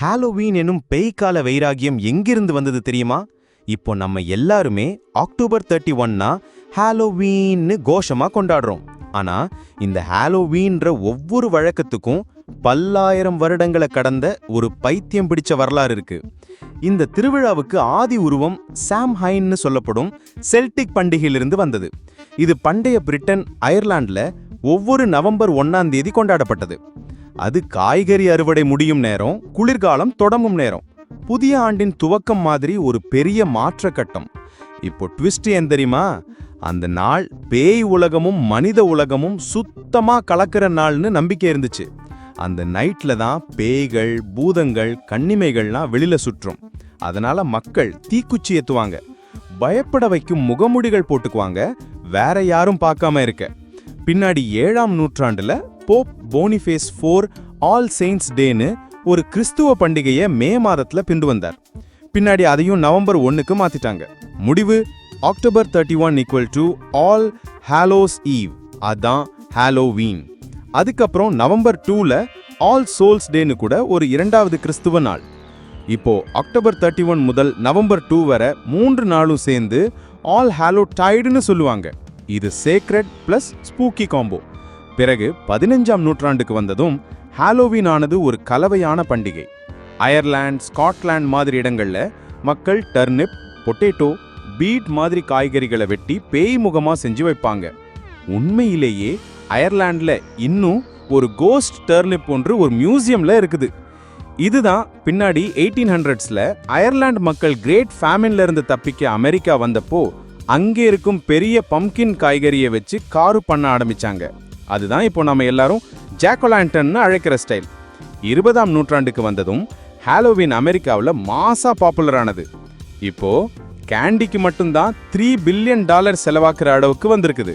Halloween எனும் பேய்க்கால வைராகியம் எங்கிருந்து வந்தது தெரியுமா? இப்போ நம்ம எல்லாருமே அக்டோபர் தேர்ட்டி ஒன்னா ஹாலோவீன்னு கோஷமாக கொண்டாடுறோம். ஆனால் இந்த ஹாலோவீன்ற ஒவ்வொரு வழக்கத்துக்கும் பல்லாயிரம் வருடங்களை கடந்த ஒரு பைத்தியம் பிடிச்ச வரலாறு இருக்கு. இந்த திருவிழாவுக்கு ஆதி உருவம் சாம் ஹைன்னு சொல்லப்படும் செல்டிக் பண்டிகையிலிருந்து வந்தது. இது பண்டைய பிரிட்டன் அயர்லாண்டில் ஒவ்வொரு நவம்பர் ஒன்னாம் தேதி கொண்டாடப்பட்டது. அது காய்கறி அறுவடை முடியும் நேரம் குளிர்காலம் தொடங்கும் நேரம். புதிய ஆண்டின் துவக்கம் மாதிரி ஒரு பெரிய மாற்ற கட்டம். இப்போ ட்விஸ்ட் ஏன் தெரியுமா? அந்த நாள் பேய் உலகமும் மனித உலகமும் சுத்தமா கலக்கிற நாள்னு நம்பிக்கை இருந்துச்சு. அந்த நைட்ல தான் பேய்கள் பூதங்கள் கன்னிமைகள்லாம் வெளியில சுற்றும். அதனால மக்கள் தீக்குச்சி ஏத்துவாங்க. பயப்பட வைக்கும் முகமுடிகள் போட்டுக்குவாங்க. வேற யாரும் பார்க்காம இருக்க. பின்னாடி ஏழாம் நூற்றாண்டுல pope Boniface four all saints டேன்னு ஒரு கிறிஸ்துவ பண்டிகையை மே மாதத்தில் பிந்து வந்தார். பின்னாடி அதையும் நவம்பர் ஒன்றுக்கு மாற்றிட்டாங்க முடிவு October thirty one equal to all hallows eve அதான் ஹாலோவீன் அதுக்கப்புறம் நவம்பர் டூவில் ஆல் சோல்ஸ் டேன்னு கூட ஒரு இரண்டாவது கிறிஸ்துவ நாள். இப்போ அக்டோபர் தேர்ட்டி ஒன் முதல் நவம்பர் டூ வரை மூன்று நாளும் சேர்ந்து ஆல் ஹாலோ டைடுன்னு சொல்லுவாங்க. இது சேக்ரெட் பிளஸ் ஸ்பூக்கி காம்போ பிறகு பதினஞ்சாம் நூற்றாண்டுக்கு வந்ததும் ஹாலோவீன் ஆனது ஒரு கலவையான பண்டிகை. அயர்லாந்து ஸ்காட்லாந்து மாதிரி இடங்களில் மக்கள் டர்னிப் பொட்டேட்டோ பீட் மாதிரி காய்கறிகளை வெட்டி பேய் முகமாக செஞ்சு வைப்பாங்க. உண்மையிலேயே அயர்லாண்டில் இன்னும் ஒரு கோஸ்ட் டர்னிப் ஒன்று ஒரு மியூசியமில் இருக்குது. இதுதான் பின்னாடி எயிட்டீன் ஹண்ட்ரட்ஸில் அயர்லாந்து மக்கள் கிரேட் ஃபேமின்ல இருந்து தப்பிக்க அமெரிக்கா வந்தப்போ அங்கே இருக்கும் பெரிய பம்கின் காய்கறியை வச்சு காரு பண்ண ஆரம்பிச்சாங்க. அதுதான் இப்போ நம்ம எல்லாரும் ஜாக்கோலாண்டன்னு அழைக்கிற ஸ்டைல் இருபதாம் நூற்றாண்டுக்கு வந்ததும் ஹாலோவின் அமெரிக்காவில் மாசா பாப்புலரானது இப்போ கேண்டிக்கு மட்டும்தான் த்ரீ பில்லியன் டாலர் செலவாக்குற அளவுக்கு வந்திருக்குது.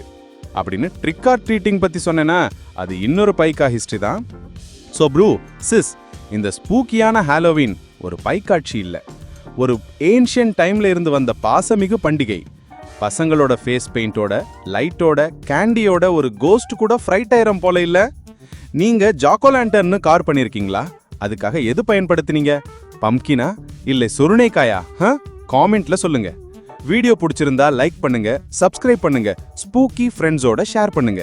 அப்படின்னு ட்ரிக் ஆர் ட்ரீட்டிங் பற்றி சொன்னேன்னா அது இன்னொரு பைக்கா ஹிஸ்ட்ரி தான். ஸோ ப்ரூ சிஸ் இந்த ஸ்பூக்கியான ஹாலோவின் ஒரு பைக்காட்சி இல்லை. ஒரு ஏன்ஷியன் டைம்ல இருந்து வந்த பாசமிகு பண்டிகை. பசங்களோட ஃபேஸ் பெயிண்டோட லைட்டோட கேண்டியோட ஒரு கோஸ்ட் கூட ஃப்ரைட் ஆயிரம் போல இல்லை? நீங்கள் ஜாக்கோ லேண்டர்னு கார் பண்ணியிருக்கீங்களா அதுக்காக எது பயன்படுத்துனீங்க? பம்கினா இல்லை சுருணைக்காயா? ஹ காமெண்ட்ல சொல்லுங்க. வீடியோ பிடிச்சிருந்தா லைக் பண்ணுங்க சப்ஸ்கிரைப் பண்ணுங்க ஸ்பூக்கி ஃப்ரெண்ட்ஸோட ஷேர் பண்ணுங்க.